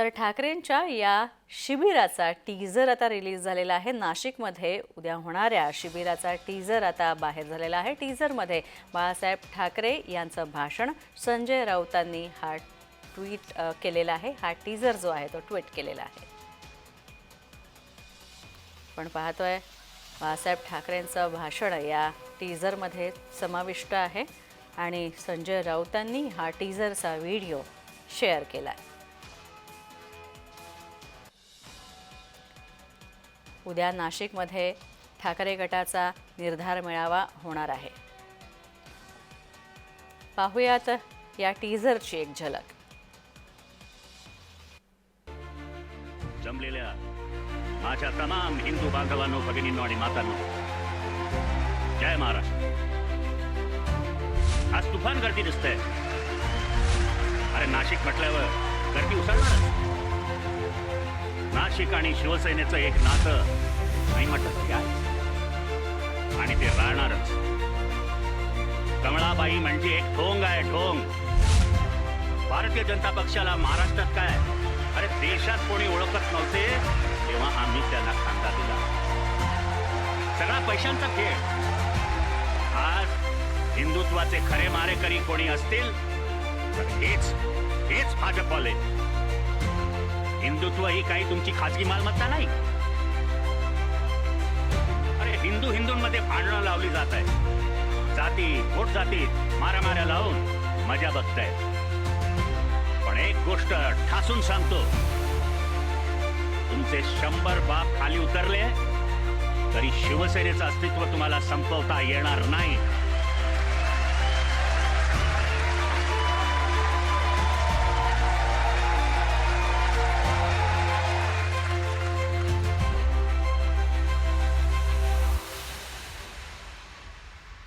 तर ठाकरेंच्या या शिबिराचा टीझर आता रिलीज झालेला आहे. नाशिकमध्ये उद्या होणाऱ्या शिबिराचा टीझर आता बाहेर झालेला आहे. टीझरमध्ये बाळासाहेब ठाकरे यांचं भाषण. संजय राऊतांनी हा ट्विट केलेला आहे. हा टीझर जो आहे तो ट्विट केलेला आहे. पण पाहतोय बाळासाहेब ठाकरेंचं भाषण या टीझरमध्ये समाविष्ट आहे. आणि संजय राऊतांनी हा टीझरचा व्हिडिओ शेअर केला आहे उद्या नाशिकमध्ये ठाकरे गटाचा निर्धार मेळावा होणार आहे. पाहुयात या टीझरची एक झलक. जमलेल्या माझ्या तमाम हिंदू बांधवांनो भगिनींनो आणि मातांनो जय महाराष्ट्र. आज तुफान गर्दी दिसतंय. अरे नाशिक म्हटल्यावर गर्दी उसळणार नाशिक आणि शिवसेनेचं एक नातं. नाही म्हटलं तरी आहे. आणि ते राहणारच. कमळाबाई म्हणजे एक ठोंग आहे ठोंग भारतीय जनता पक्षाला महाराष्ट्रात काय? अरे देशात कोणी ओळखत नव्हते तेव्हा आम्ही त्यांना खांदा दिला. सगळा पैशांचा खेळ. आज हिंदुत्वाचे खरे मारेकरी कोणी असतील? तर हेच हेच भाजपवाले. हिंदुत्व ही काही तुमची खाजगी मालमत्ता नाही. अरे हिंदू हिंदूंमध्ये भांडणं लावली जात आहे जाती पोट जातीत मारामाऱ्या लावून मजा बघताय पण एक गोष्ट ठासून सांगतो. तुमचे शंभर बाप खाली उतरले तरी शिवसेनेचं अस्तित्व तुम्हाला संपवता येणार नाही.